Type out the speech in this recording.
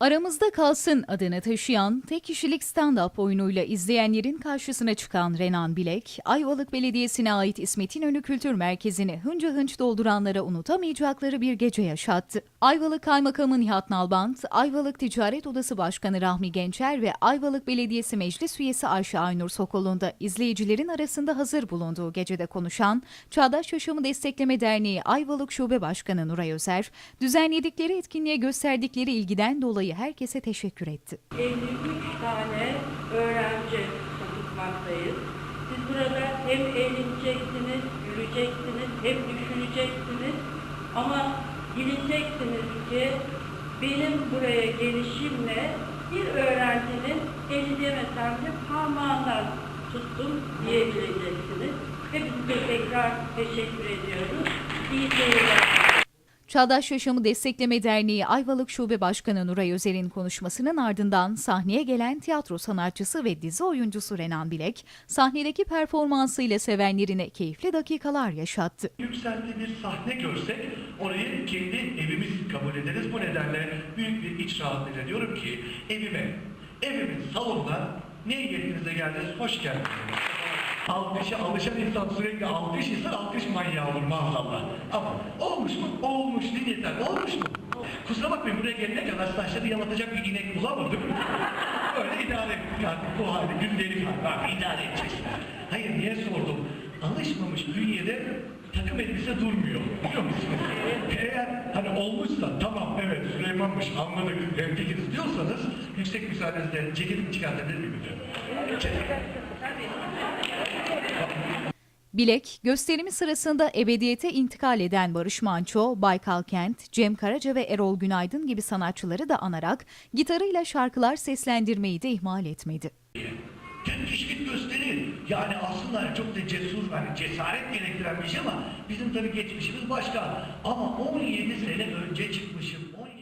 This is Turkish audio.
Aramızda Kalsın adını taşıyan tek kişilik stand-up oyunuyla izleyenlerin karşısına çıkan Renan Bilek, Ayvalık Belediyesi'ne ait İsmet İnönü Kültür Merkezi'ni hınca hınç dolduranlara unutamayacakları bir gece yaşattı. Ayvalık Kaymakamı Nihat Nalbant, Ayvalık Ticaret Odası Başkanı Rahmi Gençer ve Ayvalık Belediyesi Meclis Üyesi Ayşe Aynur Sokol'un da izleyicilerin arasında hazır bulunduğu gecede konuşan Çağdaş Yaşamı Destekleme Derneği Ayvalık Şube Başkanı Nuray Özer, düzenledikleri etkinliğe gösterdikleri ilgiden dolayı herkese teşekkür etti. 53 tane öğrenci okutmaktayız. Siz burada hem eğleneceksiniz, güleceksiniz, hem düşüneceksiniz ama bileceksiniz ki benim buraya gelişimle bir öğrencinin eli demesem de parmağından tuttum diyebileceksiniz. Hepinize tekrar teşekkür ediyoruz. Çağdaş Yaşamı Destekleme Derneği Ayvalık Şube Başkanı Nuray Özer'in konuşmasının ardından sahneye gelen tiyatro sanatçısı ve dizi oyuncusu Renan Bilek, sahnedeki performansıyla sevenlerine keyifli dakikalar yaşattı. Yükselti bir sahne görsek orayı kendi evimiz kabul ederiz. Bu nedenle büyük bir iç rahatlığıyla diyorum ki evime, evimin salonuna ne niyetinize geldiniz, hoş geldiniz. Alkışa alışan insan sürekli alkış ister, alkış manyağı olur maazallah. Ama olmuş mu? Olmuş niyetten. Olmuş mu? Kusura bakmayın buraya gelene kadar saçları yalatacak bir inek bulamadık. Öyle idare ettik artık bu hali, gündelik. Abi idare edeceğiz. Hayır niye sordum? Alışmamış bünyede takım elbise durmuyor. Biliyor musunuz? Eğer hani olmuşsa tamam evet Süleyman'mış anladık hemfikiriz diyorsanız yüksek müsaadenizle ceketimi çıkartabilir miyim? Bilek, gösterimi sırasında ebediyete intikal eden Barış Manço, Baykal Kent, Cem Karaca ve Erol Günaydın gibi sanatçıları da anarak gitarıyla şarkılar seslendirmeyi de ihmal etmedi. Teşvik gösteri. Yani aslında çok da cesur, hani cesaret gerektiren bir şey ama bizim tabii geçmişimiz başka. Ama 17 sene önce çıkmışım. 17